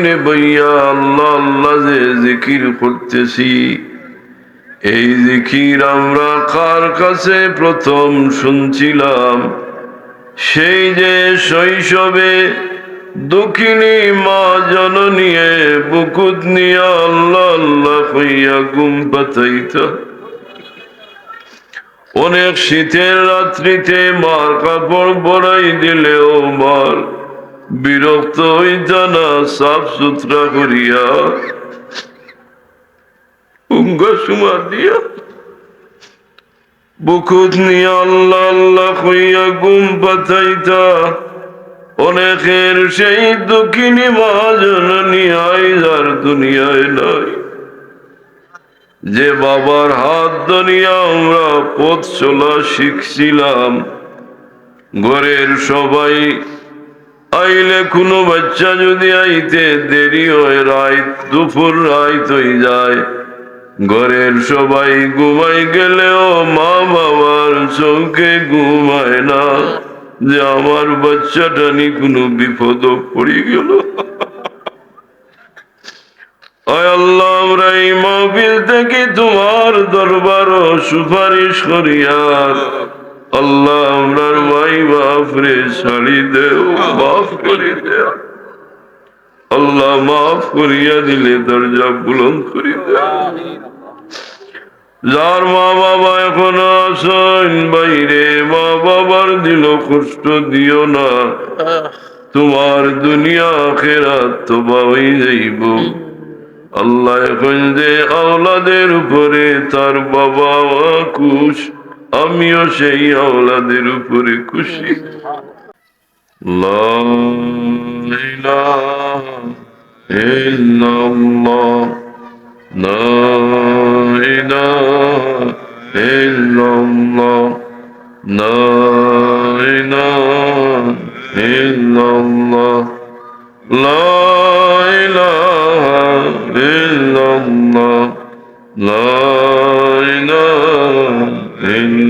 জমিনে বইয়া আল্লাহ আল্লাহ যে জিকির করতেছি, এই জিকির আমরা কার কাছে প্রথম শুনছিলাম? সেই যে শৈশবে দুঃখিনী মা জননিয়ে বুকুত নিয়ে আল্লাহ আল্লাহ হইয়া গুম পাতাইত। অনেক শীতের রাত্রিতে মার কাপড় পরাই দিলেও মার বিরক্ত হইত না সাফ সুতরা করিয়া উঙ্গ দিয়া বুকুত নিয়ে আল্লাহ আল্লাহ হইয়া গুম অনেকের সেই দুঃখিনী মহাজননী আইজার দুনিয়ায় নাই। যে বাবার হাত ধরিয়া আমরা পথ চলা শিখছিলাম। ঘরের সবাই আইলে কোনো বাচ্চা যদি আইতে দেরি হয়, রাত দুপুর রাত হয়ে যায়। ঘরের সবাই ঘুমাই গেলেও মা বাবার চোখে ঘুমায় না। যে আমার বাচ্চাটা নি কোনো বিপদ পড়ে গেল। আমরা এই মহবিল থেকে তোমার দরবার সুপারিশ করিয়ার আল্লাহ আমরার ভাই বাপ রে ছাড়ি দেও, মাফ করি দেও আল্লাহ মাফ করিয়া দিলে দরজা বুলন্দ করি দেও যার মা বাবা এখনও আসেন বাইরে মা বাবার দিল কষ্ট দিও না। তোমার দুনিয়া খেরাত তো বাবাই যাইব। আল্লাহ এখন যে আওলাদের উপরে তার বাবা খুশ আমিও সেই আওলাদের উপরে খুশি La ilaha illallah La ilaha in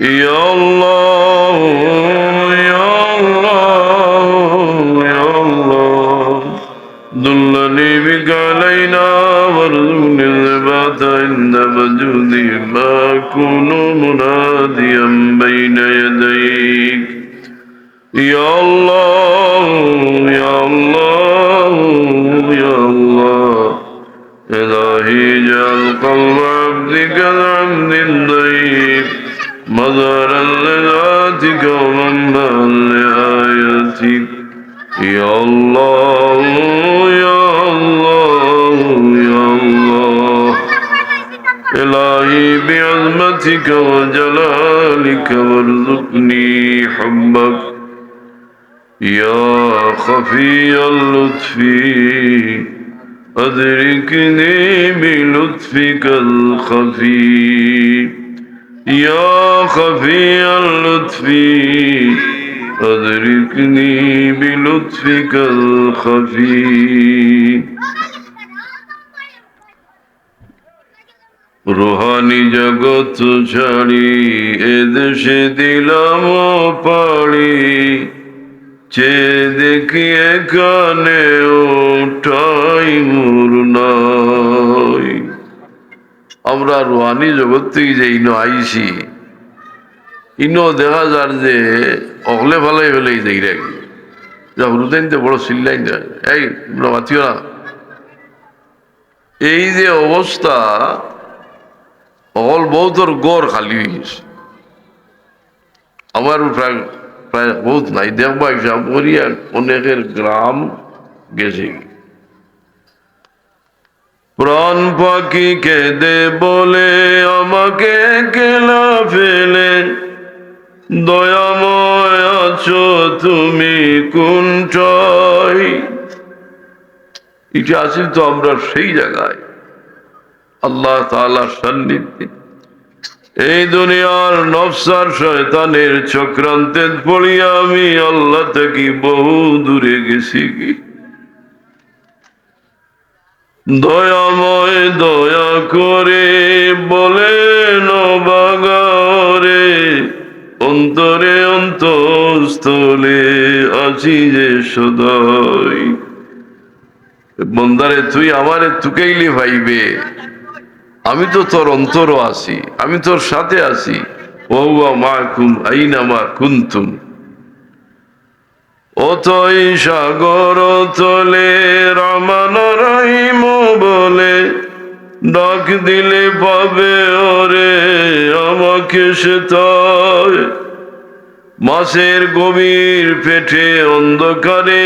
يا الله يا الله يا الله دلني بك علينا وارزقني الثبات عند وجودي ما أكون مناديا بين يديك يا الله يا الله يا الله إلهي اجعل قلب عبدك العبد الضيف مظهرا لذاتك ومنبعا لآياتك يا الله يا الله يا الله. إلهي بعظمتك وجلالك وارزقني حبك. يا خفي اللطف أدركني بلطفك الخفي. يا خفي اللطف, أدركني بلطفك الخفي. রোহানি জগৎ ছাড়ি এদেশে দিলাম পাড়ি চে দেখি এখানে ওটাই মোর নয় আমরা রুহানি জগৎ থেকে যে ইনো আইছি, ইনো দেখা যার যে অগলে ফেলেই যাই রাখি যা তো বড় চিল্লাই না এই মাতিও না। এই যে অবস্থা অল বহুতর গড় খালি হয়ে গেছে। আমার প্রায় প্রায় বহুত নাই। দেখবা হিসাব করি আর অনেকের গ্রাম গেছে। প্রাণ পাখি কেঁদে বলে, আমাকে কেলা ফেলে? দয়াময় আছো তুমি কোনটাই এটা আছি তো আমরা সেই জায়গায়। আল্লাহ তালার সান্নিধ্যে। এই দুনিয়ার নফসার শয়তানের চক্রান্তে পড়িয়া আমি আল্লাহ থেকে বহু দূরে গেছি। কি দয়াময় দয়া করে বলে নবাগরে অন্তরে অন্তঃস্থলে আছি যে সদয় বন্দারে, তুই আমারে তুকেইলি ভাইবে। আমি তো তোর অন্তরও আছি, আমি তোর সাথে আছি। ওয়া মা কুম, আইনা মা কুন্তুম। অতই সাগর তলে রামান রহিম বলে, ডাক দিলে পাবে ওরে আমাকে সে মাসের গভীর পেটে অন্ধকারে,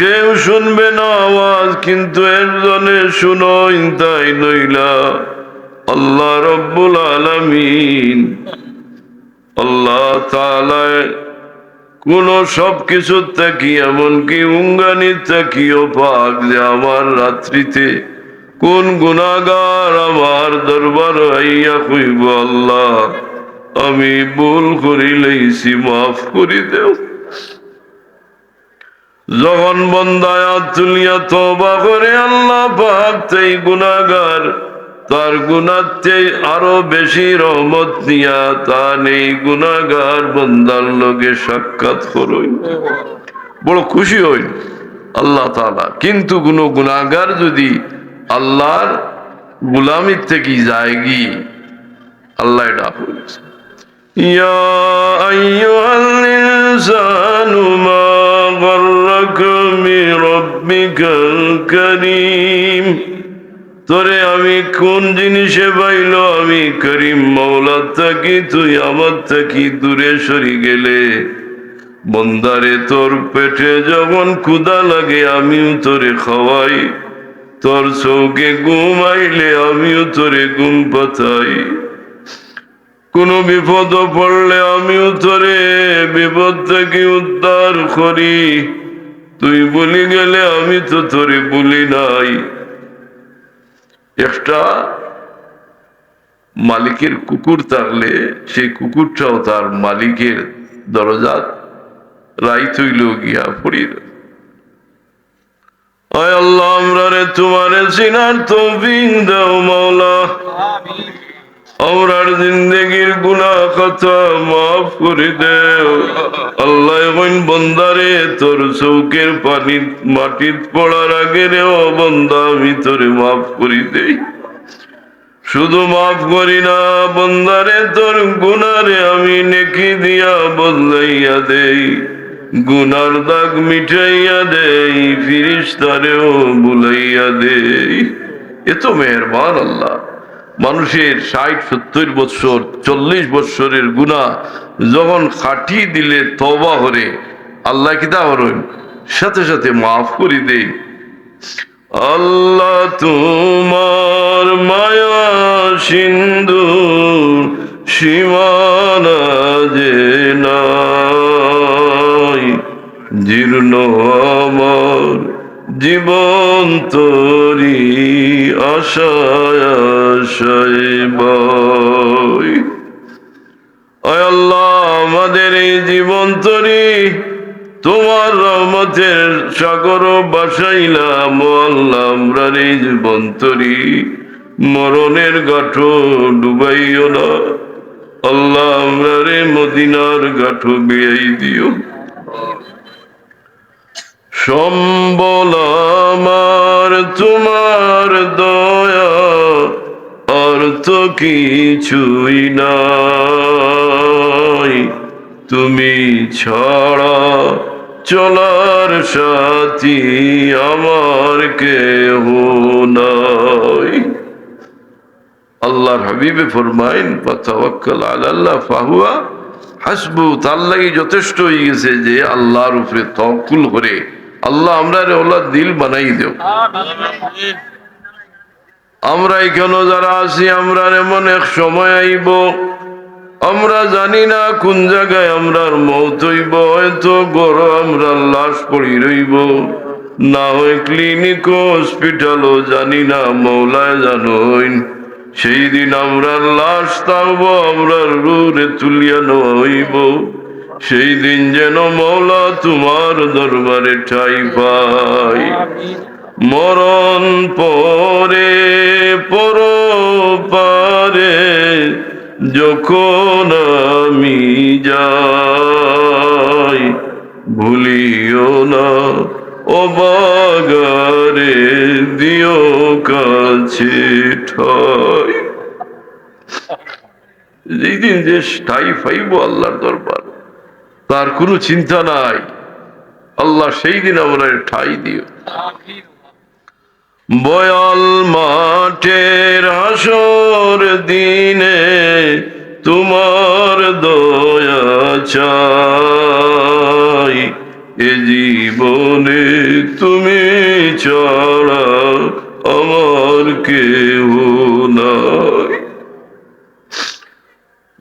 কেউ শুনবে না আওয়াজ, কিন্তু একজনে শুনোই তাই নইলা, আল্লাহ রব্বুল আলামিন। আল্লাহ তাআলায় কোন সব কিছুর থাকি, এমনকি উঙ্গানির থাকিও পাক যে আমার রাত্রিতে। কোন গুণাগার আমার দরবার হইয়া কইব, আল্লাহ, আমি ভুল করিলেইছি, মাফ করি দেও। যখন বন্দায়া তুলিয়া তবা করে, আল্লাহ পাক তাই গুণাগার তার গুণাতে আরো বেশি রহমত নিয়া তা নেই গুণাগার বন্দার লোকে সাক্ষাৎ করই বড় খুশি হই আল্লাহ তালা কিন্তু কোন গুণাগার যদি আল্লাহর গুলামির থেকে যায় গি আল্লাহ এটা বলছে يا أيها الإنسان ما غرك بربك الكريم তোরে আমি কোন জিনিসে পাইল? আমি করিম মৌলার থাকি, তুই আমার থাকি, দূরে সরি গেলে। বন্দারে তোর পেটে যখন ক্ষুদা লাগে, আমিও তোরে খাওয়াই। তোর চৌকে ঘুম আইলে আমিও তোরে ঘুম পাতাই। কোন বিপদ পড়লে আমিও তোরে বিপদ থেকে উদ্ধার করি। তুই বলি গেলে আমি তো তোরে বলি নাই। একটা মালিকের কুকুর থাকলে সেই কুকুরটাও তার মালিকের দরজা রাই তৈল গিয়া পড়িল। আয় আল্লাহ, আমরা রে তোমার চিনার তো দাও মাওলা। আমরার জিন্দগির গুনাহ কথা মাফ করে দেও। আল্লাহ বন্দারে, তোর চৌকের পানি মাটির পড়ার আগে রে ও বন্দা, আমি তোরে মাফ করি দেই। শুধু মাফ করি না বন্দারে, তোর গুনারে আমি নেকি দিয়া বদলাইয়া দেই। গুনার দাগ মিটাইয়া দেই, ফিরিস্তারেও বুলাইয়া দেই। এ তো মেহরবান আল্লাহ। মানুষের ষাট, সত্তর বৎসর চল্লিশ বৎসরের গুণা যখন খাটি দিলে তবা হরে আল্লাহ কিতা হরেন সাথে সাথে মাফ করে দেই আল্লাহ তোমার মায়া সিন্ধু সীমানা যে নাই, জীর্ণ আমার জীবন তরি আল্লাহ, আমাদের এই জীবন তরি, তোমার রহমতের সাগর বাসাইলাম আল্লাহ আমরা এই জীবন তরি। মরণের গাঠো ডুবাইও না, আল্লাহ আমরা রে মদিনার গাঠো বেয়াই দিও। সম্বল আমার, তোমার দয়া আর তো কিছুই নাই। তুমি ছাড়া চলার সাথী আমার কেহ নাই। আল্লাহর হাবিবে ফরমাইন আলাল্লাহ ফাহুয়া হাসবু তার লাগি যথেষ্ট হয়ে গেছে যে আল্লাহর উপরে তওয়াক্কুল করে। আল্লাহ, আমরা ওলা দিল বানাই দেও। আমরা এখানে যারা আছি, আমরা এমন এক সময় আইব। আমরা জানি না কোন জায়গায় আমরার মৌত হইব হয়তো গড় আমরা লাশ পড়ি রইব। না হয় ক্লিনিক হসপিটালও জানি না মৌলায় জানোইন। সেই দিন আমরা লাশ থাকব আমরা রুরে তুলিয়া নেওয়া হইব সেই দিন যেন মৌলা তোমার দরবারে ঠাই পাই মরণ পরে পর পারে যখন আমি যাই, ভুলিও না ও বাগারে দিও কাছে ঠাই। যেদিন যে ঠাই পাইব আল্লাহর দরবার তার কোনো চিন্তা নাই। আল্লাহ সেই দিন আমরা ঠাই দিও। বয়াল মাঠের হাসর দিনে তোমার দয়া চাই। এ জীবনে তুমি ছাড়া আমার কেউ নাই।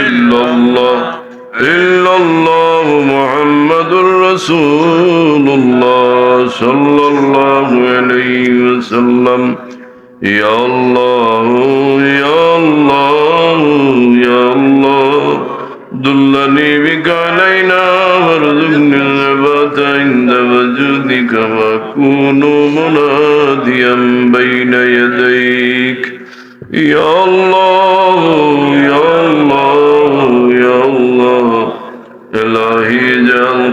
ইল্লাল্লাহ ইল্লাল্লাহ মুহাম্মাদুর রাসূলুল্লাহ সাল্লাল্লাহু আলাইহি ওয়াসাল্লাম ইয়া আল্লাহ ইয়া আল্লাহ ইয়া আল্লাহ دلني بك علينا وارزقني النبات عند وجودك واكون مناديا بين يديك يا الله يا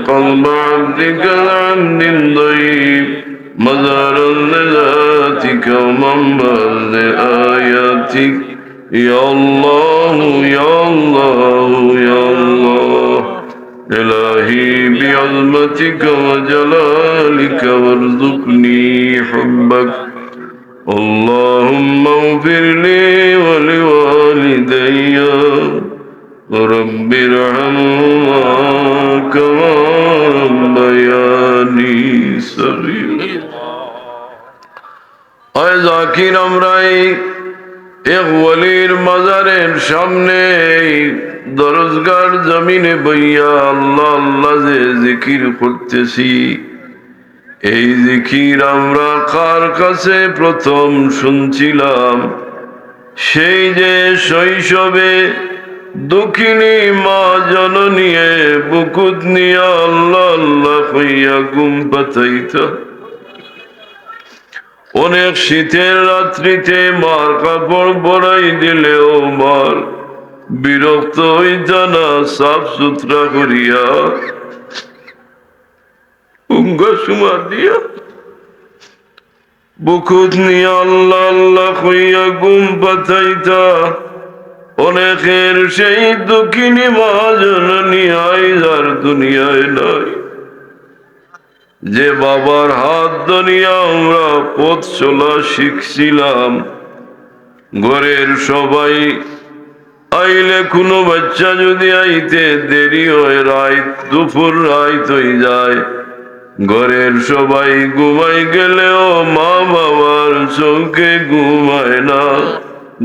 قلب عبدك العبد الضيف مزارا لذاتك ومنبع لآياتك يا الله يا الله يا الله إلهي بعظمتك وجلالك وارزقني حبك اللهم اغفر لي ولوالدي رب ارحمهما كما ربياني صغيرا আয় জাকির আমরা এই এক ওলির মাজারের সামনে এই দরজগার জমিনে বইয়া আল্লাহ আল্লাহ যে জিকির করতেছি এই জিকির আমরা কার কাছে প্রথম শুনছিলাম সেই যে শৈশবে দুঃখিনী মা জননিয়ে বুকুত নিয়া আল্লাহ হইয়া গুম পাতাইত। অনেক শীতের রাত্রিতে মার কাপড় বড়াই দিলেও মার বিরক্ত হইতা না, সাফ সুতরা করিয়া। উঙ্গ সুমা দিয়া বুকুত নিয়া আল্লাহ আল্লাহ হইয়া গুম পাতাইতা। অনেকের সেই দুঃখিনী মা জননী আইজার দুনিয়ায় নাই। যে বাবার হাত ধরিয়া আমরা পথ চলা শিখছিলাম, ঘরের সবাই আইলে কোনো বাচ্চা যদি আইতে দেরি হয়, রাত দুপুর রাত হয়ে যায়। ঘরের সবাই ঘুমাই গেলেও মা বাবার চোখে ঘুমায় না।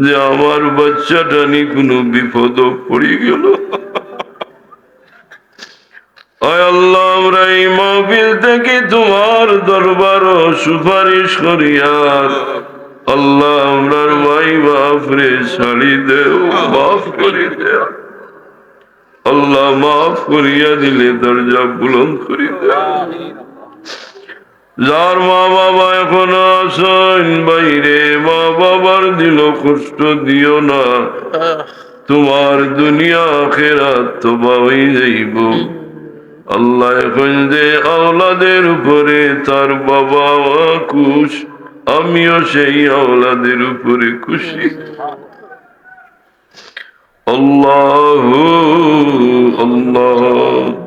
যে আমার বাচ্চাটা নি কোনো বিপদ পড়ে গেল। আল্লাহ, আমরা এই মাহফিল থেকে তোমার দরবার সুপারিশ করিয়ার আল্লাহ আমরার ভাই বাপরে ছাড়ি দেও, মাফ করি দেও। আল্লাহ মাফ করিয়া দিলে দরজা বুলন্দ করি দেও। যার মা বাবা এখন আসেন বাইরে মা বাবার দিল, কষ্ট দিও না। তোমার দুনিয়া আখেরাত তো বাবই যাইব। আল্লাহ এখন যে আওলাদের উপরে, তার বাবা খুশ, আমিও সেই আওলাদের উপরে খুশি। আল্লাহ আল্লাহ।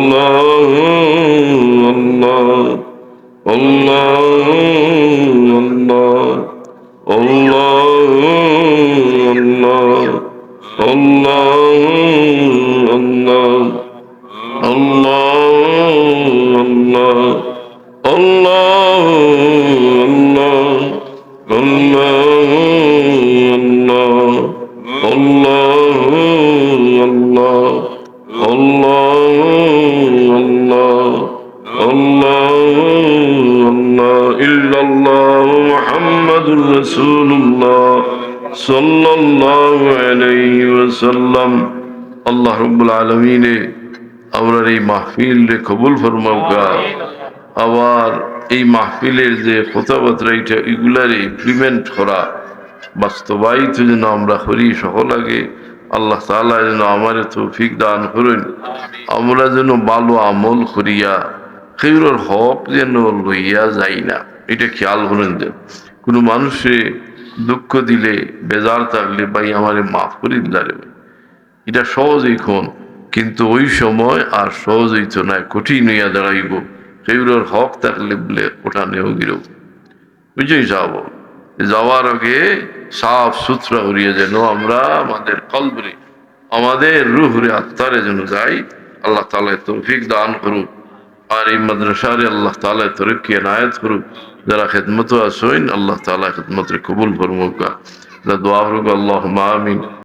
আল্লাহ রব্বুল আলমিনে আমরা এই মাহফিল রে কবুল ফরমাউকা আবার এই মাহফিলের যে কথাবার্তা, এটা এগুলার ইমপ্লিমেন্ট করা, বাস্তবায়িত যেন আমরা করি সকলাগে আল্লাহ তাআলা যেন আমার তৌফিক দান করেন। আমরা যেন ভালো আমল করিয়া কেউর হক যেন লইয়া যাই না। এটা খেয়াল করেন যে কোনো মানুষে দুঃখ দিলে, বেজার থাকলে, ভাই, আমারে মাফ করে দিলারে ভাই। এটা সহজ এখন কিন্তু ওই সময় আর সহজ হইত না কঠিন হইয়া দাঁড়াইব। সেগুলোর হক থাকলে বলে ওটা নেও গিরো বুঝেই যাব। যাওয়ার আগে সাফ সুতরা হরিয়ে যেন আমরা আমাদের কলবরে, আমাদের রুহরে আত্মারে যেন যাই, আল্লাহ তালা তৌফিক দান করুক। আর এই মাদ্রাসারে আল্লাহ তালা তরক্কি নায়ত করুক। যারা খেদমত আসইন আল্লাহ তালা খেদমতের কবুল ফরমুকা। দোয়া ফরুক আল্লাহ আমিন।